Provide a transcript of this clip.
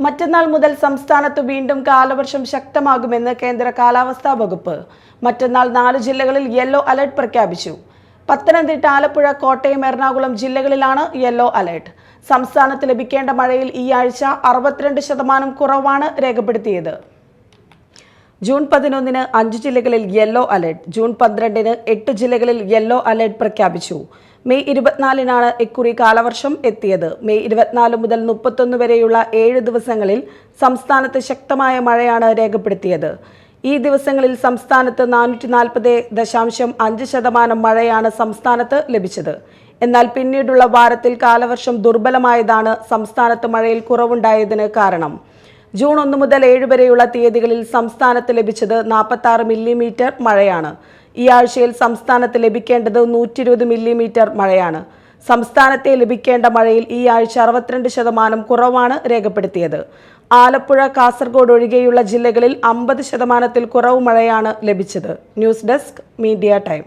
മറ്റന്നാൾ മുതൽ സംസ്ഥാനത്ത് വീണ്ടും കാലവർഷം ശക്തമാകുമെന്ന് കേന്ദ്ര കാലാവസ്ഥാ വകുപ്പ്. മറ്റന്നാൾ നാല് ജില്ലകളിൽ യെല്ലോ അലർട്ട് പ്രഖ്യാപിച്ചു. പത്തനംതിട്ട ആലപ്പുഴ കോട്ടയം എറണാകുളം ജില്ലകളിലാണ് യെല്ലോ അലർട്ട്. സംസ്ഥാനത്ത് ലഭിക്കേണ്ട മഴയിൽ ഈ ആഴ്ച അറുപത്തിരണ്ട് ശതമാനം കുറവാണ് രേഖപ്പെടുത്തിയത്. ജൂൺ പതിനൊന്നിന് അഞ്ച് ജില്ലകളിൽ യെല്ലോ അലർട്ട് ജൂൺ പന്ത്രണ്ടിന് എട്ട് ജില്ലകളിൽ യെല്ലോ അലർട്ട് പ്രഖ്യാപിച്ചു. മെയ് ഇരുപത്തിനാലിനാണ് ഇക്കുറി കാലവർഷം എത്തിയത്. മെയ് ഇരുപത്തിനാല് മുതൽ മുപ്പത്തൊന്ന് വരെയുള്ള ഏഴ് ദിവസങ്ങളിൽ സംസ്ഥാനത്ത് ശക്തമായ മഴയാണ് രേഖപ്പെടുത്തിയത്. ഈ ദിവസങ്ങളിൽ സംസ്ഥാനത്ത് നാനൂറ്റി നാൽപ്പത് ദശാംശം അഞ്ച് ശതമാനം മഴയാണ് സംസ്ഥാനത്ത് ലഭിച്ചത്. എന്നാൽ പിന്നീടുള്ള വാരത്തിൽ കാലവർഷം ദുർബലമായതാണ് സംസ്ഥാനത്ത് മഴയിൽ കുറവുണ്ടായതിന് കാരണം. ജൂൺ ഒന്ന് മുതൽ ഏഴ് വരെയുള്ള തീയതികളിൽ സംസ്ഥാനത്ത് ലഭിച്ചത് നാൽപ്പത്തി ആറ് മില്ലിമീറ്റർ മഴയാണ്. ഈ ആഴ്ചയിൽ സംസ്ഥാനത്ത് ലഭിക്കേണ്ടത് നൂറ്റി ഇരുപത് മില്ലിമീറ്റർ മഴയാണ്. സംസ്ഥാനത്തെ ലഭിക്കേണ്ട മഴയിൽ ഈ ആഴ്ച അറുപത്തിരണ്ട് ശതമാനം കുറവാണ് രേഖപ്പെടുത്തിയത്. ആലപ്പുഴ കാസർഗോഡ് ഒഴികെയുള്ള ജില്ലകളിൽ അമ്പത് ശതമാനത്തിൽ കുറവ് മഴയാണ് ലഭിച്ചത്. News desk media time.